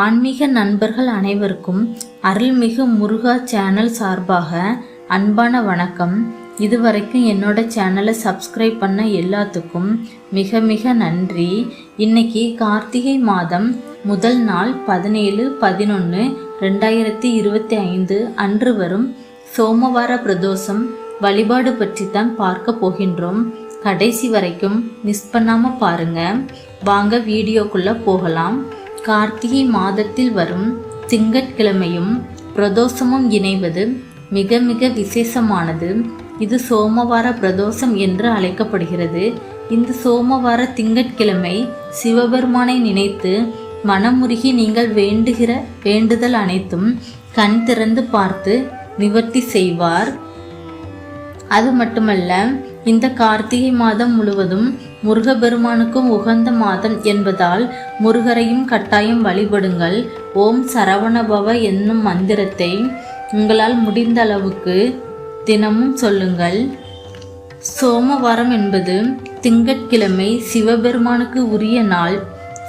ஆன்மீக நண்பர்கள் அனைவருக்கும் அருள்மிகு முருகா சேனல் சார்பாக அன்பான வணக்கம். இதுவரைக்கும் என்னோட சேனலை சப்ஸ்கிரைப் பண்ண எல்லாத்துக்கும் மிக மிக நன்றி. இன்னைக்கு கார்த்திகை மாதம் முதல் நாள் பதினேழு பதினொன்று ரெண்டாயிரத்தி இருபத்தி ஐந்து அன்று வரும் சோமவார பிரதோஷம் வழிபாடு பற்றி தான் பார்க்க போகின்றோம். கடைசி வரைக்கும் மிஸ் பண்ணாமல் பாருங்க. வாங்க வீடியோக்குள்ளே போகலாம். கார்த்திகை மாதத்தில் வரும் திங்கட்கிழமையும் பிரதோஷமும் இணைவது மிக மிக விசேஷமானது. இது சோமவார பிரதோஷம் என்று அழைக்கப்படுகிறது. இந்த சோமவார திங்கட்கிழமை சிவபெருமானை நினைத்து மனமுருகி நீங்கள் வேண்டுகிற வேண்டுதல் அனைத்தும் கண் திறந்து பார்த்து நிவர்த்தி செய்வார். அது மட்டுமல்ல இந்த கார்த்திகை மாதம் முழுவதும் முருகபெருமானுக்கும் உகந்த மாதம் என்பதால் முருகரையும் கட்டாயம் வழிபடுங்கள். ஓம் சரவணபவ என்னும் மந்திரத்தை உங்களால் முடிந்த அளவுக்கு தினமும் சொல்லுங்கள். சோமவாரம் என்பது திங்கட்கிழமை சிவபெருமானுக்கு உரிய நாள்.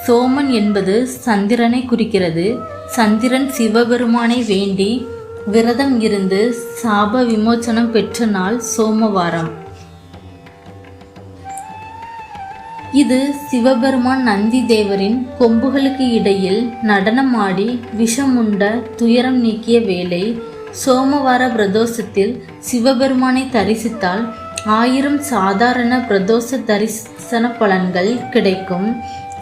சோமன் என்பது சந்திரனை குறிக்கிறது. சந்திரன் சிவபெருமானை வேண்டி விரதம் இருந்து சாப விமோச்சனம் பெற்ற நாள் சோமவாரம். இது சிவபெருமான் நந்தி தேவரின் கொம்புகளுக்கு இடையில் நடனமாடி விஷமுண்ட துயரம் நீக்கிய வேளை சோமவார பிரதோஷத்தில் சிவபெருமானை தரிசித்தால் ஆயிரம் சாதாரண பிரதோஷ தரிசன பலன்கள் கிடைக்கும்.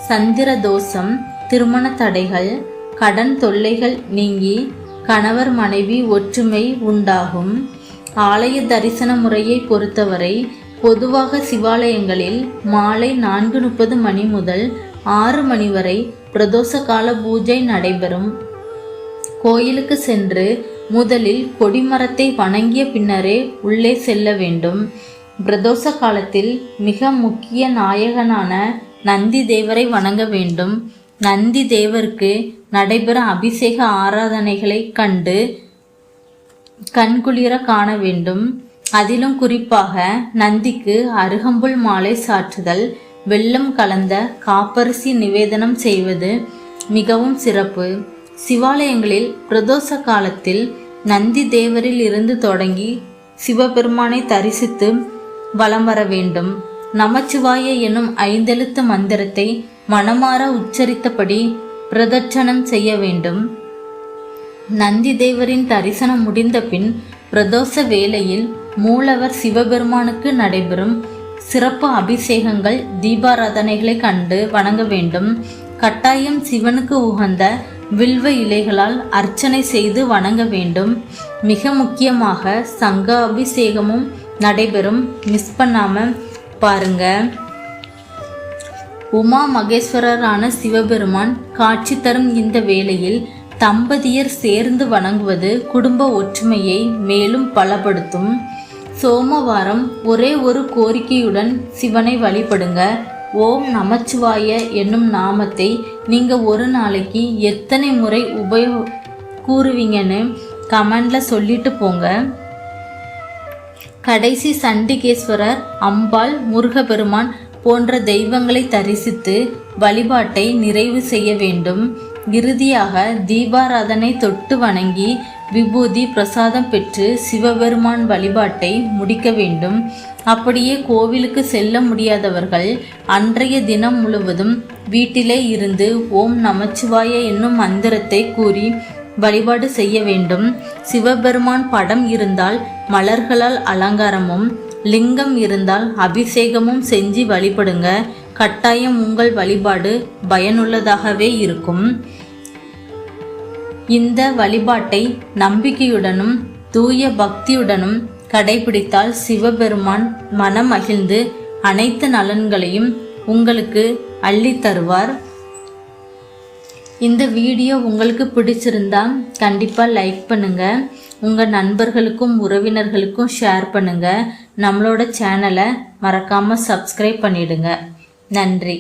சந்திர தோஷம் திருமண தடைகள் கடன் தொல்லைகள் நீங்கி கணவர் மனைவி ஒற்றுமை உண்டாகும். ஆலய தரிசன முறையை பொறுத்தவரை பொதுவாக சிவாலயங்களில் மாலை நான்கு முப்பது மணி முதல் ஆறு மணி வரை பிரதோஷ கால பூஜை நடைபெறும். கோயிலுக்கு சென்று முதலில் கொடிமரத்தை வணங்கிய பின்னரே உள்ளே செல்ல வேண்டும். பிரதோஷ காலத்தில் மிக முக்கிய நாயகனான நந்தி தேவரை வணங்க வேண்டும். நந்தி தேவருக்கு நடைபெறும் அபிஷேக ஆராதனைகளை கண்டு கண்குளிர காண வேண்டும். அதிலும் குறிப்பாக நந்திக்கு அருகம்புல் மாலை சாற்றுதல் வெள்ளம் கலந்த காப்பரிசி நிவேதனம் செய்வது மிகவும் சிறப்பு. சிவாலயங்களில் பிரதோஷ காலத்தில் நந்தி தேவரில் இருந்து தொடங்கி சிவபெருமானை தரிசித்து வலம் வர வேண்டும். நமச்சிவாய எனும் ஐந்தெழுத்து மந்திரத்தை மனமாற உச்சரித்தபடி பிரதட்சணம் செய்ய வேண்டும். நந்தி தேவரின் தரிசனம் முடிந்த பின் பிரதோஷ வேளையில் மூலவர் சிவபெருமானுக்கு நடைபெறும் சிறப்பு அபிஷேகங்கள் தீபாராதனைகளை கண்டு வணங்க வேண்டும். கட்டாயம் சிவனுக்கு உகந்த வில்வ இலைகளால் அர்ச்சனை செய்து வணங்க வேண்டும். மிக முக்கியமாக சங்க அபிஷேகமும் நடைபெறும். மிஸ் பண்ணாம பாருங்க. உமா மகேஸ்வரரான சிவபெருமான் காட்சி தரும் இந்த வேளையில் தம்பதியர் சேர்ந்து வணங்குவது குடும்ப ஒற்றுமையை மேலும் பலப்படுத்தும். சோமவாரம் ஒரே ஒரு கோரிக்கையுடன் சிவனை வழிபடுங்க. ஓம் நமச்சிவாய என்னும் நாமத்தை நீங்க ஒரு நாளைக்கு எத்தனை முறை உபயோ கூறுவீங்கன்னு கமெண்ட்ல சொல்லிட்டு போங்க. கடைசி சண்டிகேஸ்வரர் அம்பாள் முருகபெருமான் போன்ற தெய்வங்களை தரிசித்து வழிபாட்டை நிறைவு செய்ய வேண்டும். இறுதியாக தீபாராதனை தொட்டு வணங்கி விபூதி பிரசாதம் பெற்று சிவபெருமான் வழிபாட்டை முடிக்க வேண்டும். அப்படியே கோவிலுக்கு செல்ல முடியாதவர்கள் அன்றைய தினம் முழுவதும் வீட்டிலே இருந்து ஓம் நமச்சிவாய என்னும் மந்திரத்தை கூறி வழிபாடு செய்ய வேண்டும். சிவபெருமான் படம் இருந்தால் மலர்களால் அலங்காரமும் லிங்கம் இருந்தால் அபிஷேகமும் செஞ்சு வழிபடுங்க. கட்டாயம் உங்கள் வழிபாடு பயனுள்ளதாகவே இருக்கும். இந்த வழிபாட்டை நம்பிக்கையுடனும் தூய பக்தியுடனும் கடைபிடித்தால் சிவபெருமான் மனம் மகிழ்ந்து அனைத்து நலன்களையும் உங்களுக்கு அள்ளி தருவார். இந்த வீடியோ உங்களுக்கு பிடிச்சிருந்தா கண்டிப்பாக லைக் பண்ணுங்க. உங்கள் நண்பர்களுக்கும் உறவினர்களுக்கும் ஷேர் பண்ணுங்க. நம்மளோட சேனலை மறக்காமல் சப்ஸ்கிரைப் பண்ணிடுங்க. நன்றி.